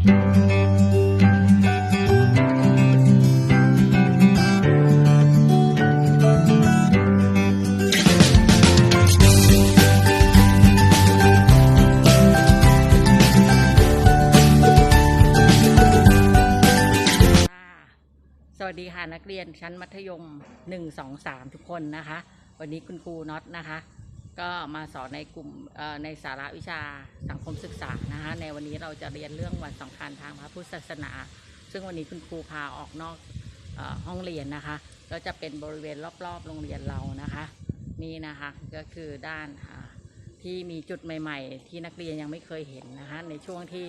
สวัสดีค่ะนักเรียนชั้นมัธยม 1 2 3 ทุกคนนะคะ วันนี้คุณครูน็อตนะคะ ก็มาสอนในกลุ่มในสาระวิชาสังคมศึกษานะคะในวันนี้เราจะเรียนเรื่องวันสำคัญทางพระพุทธศาสนา ซึ่งวันนี้คุณครูพาออกนอกอห้องเรียนนะคะก็จะเป็นบริเวณรอบๆ โรงเรียนเรานะคะนี่นะคะก็คือด้านที่มีจุดใหม่ ๆ ที่นักเรียนยังไม่เคยเห็นนะคะในช่วงที่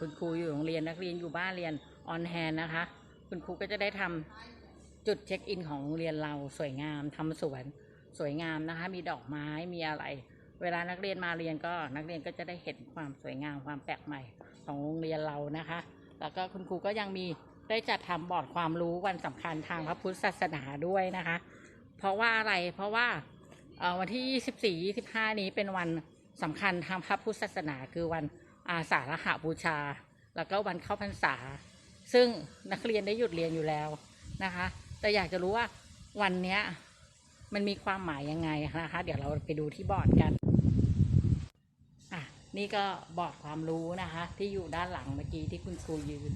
คุณครูอยู่โรงเรียนนักเรียนอยู่บ้านเรียนออนแฮนนะคะ คุณครูก็จะได้ทำจุดเช็คอินของโรงเรียนเราสวยงามทำสวน สวยงามนะคะ มีดอกไม้มีอะไร เวลานักเรียนมาเรียนก็นักเรียนก็จะได้เห็นความสวยงามความแปลกใหม่ของโรงเรียนเรานะคะ แล้วก็คุณครูก็ยังมีได้จัดทำบอร์ดความรู้วันสำคัญทางพระพุทธศาสนาด้วยนะคะ เพราะว่าอะไรเพราะว่าวันที่ 24 25 นี้เป็นวันสำคัญทางพระพุทธศาสนาคือวันอาสาฬหบูชา แล้วก็วันเข้าพรรษา ซึ่งนักเรียนได้หยุดเรียนอยู่แล้วนะคะ แต่อยากจะรู้ว่าวันเนี้ย มันมีความหมายยังไงนะคะ เดี๋ยวเราไปดูที่บอร์ดกันอะนี่ก็บอร์ดความรู้นะคะ ที่อยู่ด้านหลังเมื่อกี้ที่คุณครูยืน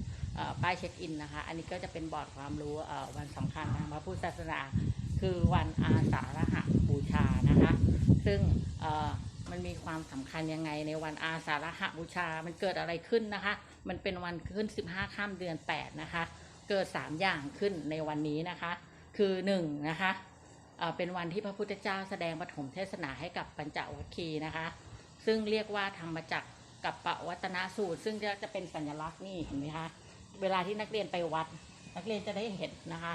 ป้ายเช็คอินนะคะ อันนี้ก็จะเป็นบอร์ดความรู้วันสำคัญทางพระพุทธศาสนา คือวันอาสาฬหบูชานะคะ ซึ่งมันมีความสำคัญยังไงในวันอาสาฬหบูชา มันเกิดอะไรขึ้นนะคะ มันเป็นวันขึ้น 15ข้ามเดือน 8 นะคะ เกิด 3 อย่างขึ้นในวันนี้นะคะ คือ1นะคะ เป็นวันที่พระพุทธเจ้าแสดงปฐมเทศนาให้กับปัญจวัคคีย์นะคะ ซึ่งเรียกว่าธรรมจักรกับปวัตนสูตร ซึ่งจะเป็นสัญลักษณ์นี่เห็นไหมคะเวลาที่นักเรียนไปวัด นักเรียนจะได้เห็นนะคะ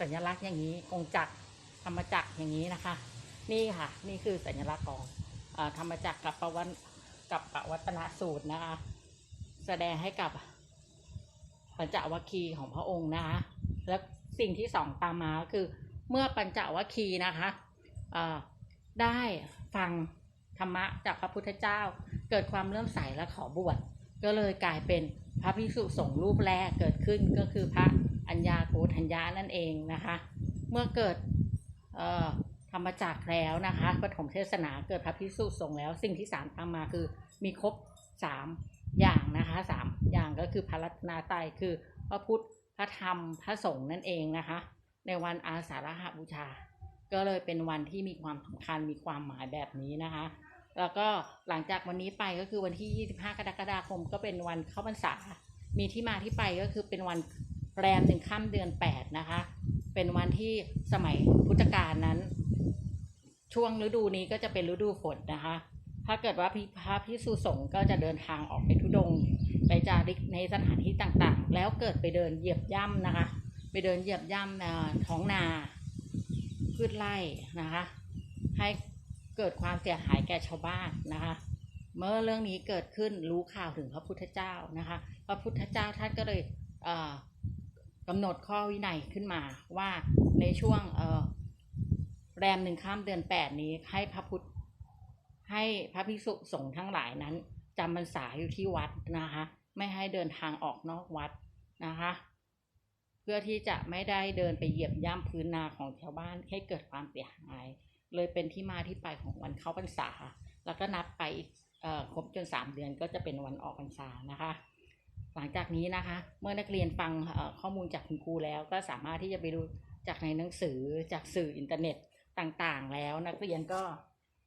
สัญลักษณ์อย่างนี้กงจักรธรรมจักรอย่างนี้นะคะ นี่ค่ะนี่คือสัญลักษณ์ของอธรรมจักรกับปวันกับปวัตนสูตรนะคะ แสดงให้กับปัญจวัคคีย์ของพระองค์นะคะแล้วสิ่งที่สองตามมาก็คือ เมื่อปัญจวัคคีย์นะคะได้ฟังธรรมะจากพระพุทธเจ้า เกิดความเลื่อมใสและขอบวชก็เลยกลายเป็นพระภิกษุสงฆ์รูปแรกเกิดขึ้นก็คือพระอัญญาโกฏัญญานั่นเองนะคะ เมื่อเกิดธรรมจักรแล้วนะคะปฐมเทศนาเกิดพระภิกษุสงฆ์แล้ว สิ่งที่สามตามมาคือมีครบสามอย่างนะคะสามอย่างก็คือพระรัตนตรัยคือพระพุทธพระธรรมพระสงฆ์นั่นเองนะคะ ในวันอาสาฬหบูชา ก็เลยเป็นวันที่มีความสำคัญมีความหมายแบบนี้นะคะ แล้วก็หลังจากวันนี้ไปก็คือวันที่ 25 กรกฎาคม ก็เป็นวันเข้าพรรษา มีที่มาที่ไปก็คือเป็นวันแรมหนึ่งค่ำเดือน 8 นะคะ เป็นวันที่สมัยพุทธกาลนั้น ช่วงฤดูนี้ก็จะเป็นฤดูฝนนะคะ ถ้าเกิดว่าพิพระพิสุสงฆ์ก็จะเดินทางออกไปทุดงไปจาริกในสถานที่ต่างๆ แล้วเกิดไปเดินเหยียบย่ำนะคะ ไปเดินเหยียบย่ำเอ่อท้องนาพืชไร่นะคะ ให้เกิดความเสียหายแก่ชาวบ้านนะคะ เมื่อเรื่องนี้เกิดขึ้นรู้ข่าวถึงพระพุทธเจ้านะคะ พระพุทธเจ้าท่านก็เลยเกำหนดข้อวินัยขึ้นมาว่าในช่วงแรมหนึ่งข้ามเดือนแปดนี้ให้พระพุทธให้พระภิกษุสงฆ์ทั้งหลายนั้นจำพรรษาอยู่ที่วัดนะคะ ไม่ให้เดินทางออกนอกวัดนะคะ พื่อที่จะไม่ได้เดินไปเหยียบย่ำพื้นนาของชาวบ้านให้เกิดความเสียหาย เลยเป็นที่มาที่ไปของวันเข้าพรรษา แล้วก็นับไปอีกครบจนสามเดือนก็จะเป็นวันออกพรรษานะคะ หลังจากนี้นะคะ เมื่อนักเรียนฟังข้อมูลจากคุณครูแล้ว ก็สามารถที่จะไปดูจากในหนังสือจากสื่ออินเทอร์เน็ตต่างๆ แล้วนักเรียนก็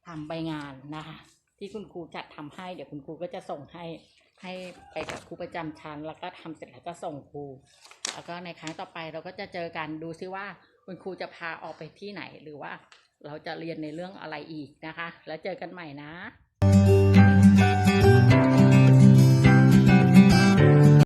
ทำใบงานนะคะ ที่คุณครูจัดทำให้เดี๋ยวคุณครูก็จะส่งให้ให้ไปกับครูประจำชั้น แล้วก็ทำเสร็จแล้วก็ส่งครู แล้วก็ในครั้งต่อไปเราก็จะเจอกันดูซิว่าคุณครูจะพาออกไปที่ไหนหรือว่าเราจะเรียนในเรื่องอะไรอีกนะคะ แล้วเจอกันใหม่นะ